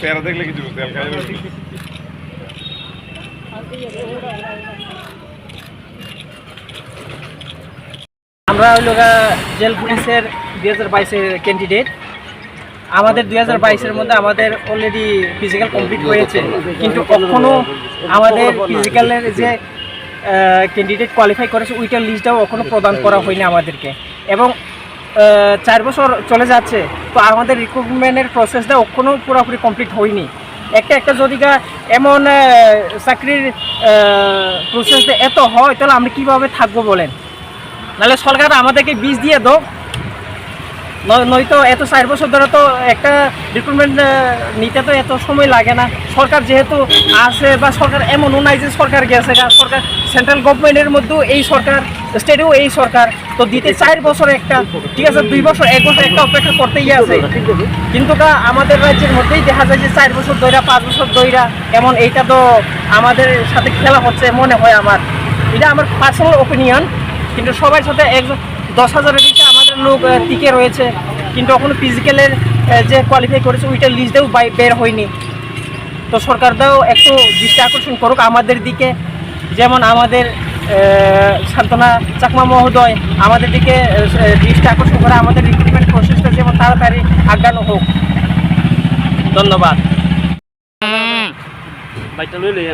চেহারা দেখলে কিছু তেল খাই আমরা হইল গা জেল পুলিশের দুই হাজার বাইশের ক্যান্ডিডেট আমাদের দুই হাজার বাইশের মধ্যে আমাদের অলরেডি ফিজিক্যাল কমপ্লিট হয়েছে। কিন্তু কখনো আমাদের ফিজিক্যালের যে ক্যান্ডিডেট কোয়ালিফাই করেছে, ওইটার লিস্টটাও এখনও প্রদান করা হয়নি আমাদেরকে। এবং চার বছর চলে যাচ্ছে, তো আমাদের রিক্রুটমেন্টের প্রসেসটা এখনও পুরোপুরি কমপ্লিট হয়নি। একটা একটা যদি এমন চাকরির প্রসেসটা এত হয়, তাহলে আমরা কীভাবে থাকব বলেন? নাহলে সরকার আমাদেরকে বীজ দিয়ে নয়- নয়তো এত চার বছর ধরে তো একটা রিক্রুটমেন্ট নিতে তো এত সময় লাগে না। সরকার যেহেতু আছে বা সরকার এমনও নাই যে সরকার গেছে সরকার সেন্ট্রাল গভর্নমেন্টের মধ্যেও এই সরকার স্টেটেও এই সরকার। তো দিতে চার বছর একটা, ঠিক আছে, দুই বছর, এক বছর একটা অপেক্ষা করতেই আছে। কিন্তু কা আমাদের রাজ্যের মধ্যেই দেখা যায় যে চার বছর দইরা পাঁচ বছর দইরা এমন এইটা তো আমাদের সাথে খেলা হচ্ছে মনে হয় আমার। এটা আমার পার্সোনাল ওপিনিয়ন কিন্তু সবার সাথে একজন, দশ হাজারের লোক টিকে রয়েছে। কিন্তু এখনও ফিজিক্যালের যে কোয়ালিফাই করেছে ওইটার লিস্টটাও বাই- বের হয়নি। তো সরকারটাও একটু দৃষ্টি আকর্ষণ করুক আমাদের দিকে। যেমন আমাদের সান্ত্বনা চাকমা মহোদয় আমাদের দিকে দৃষ্টি আকর্ষণ করে আমাদের রিক্রুটমেন্ট প্রসেসটা যেমন তাড়াতাড়ি আগানো হোক। ধন্যবাদ। বাইকটা লই লই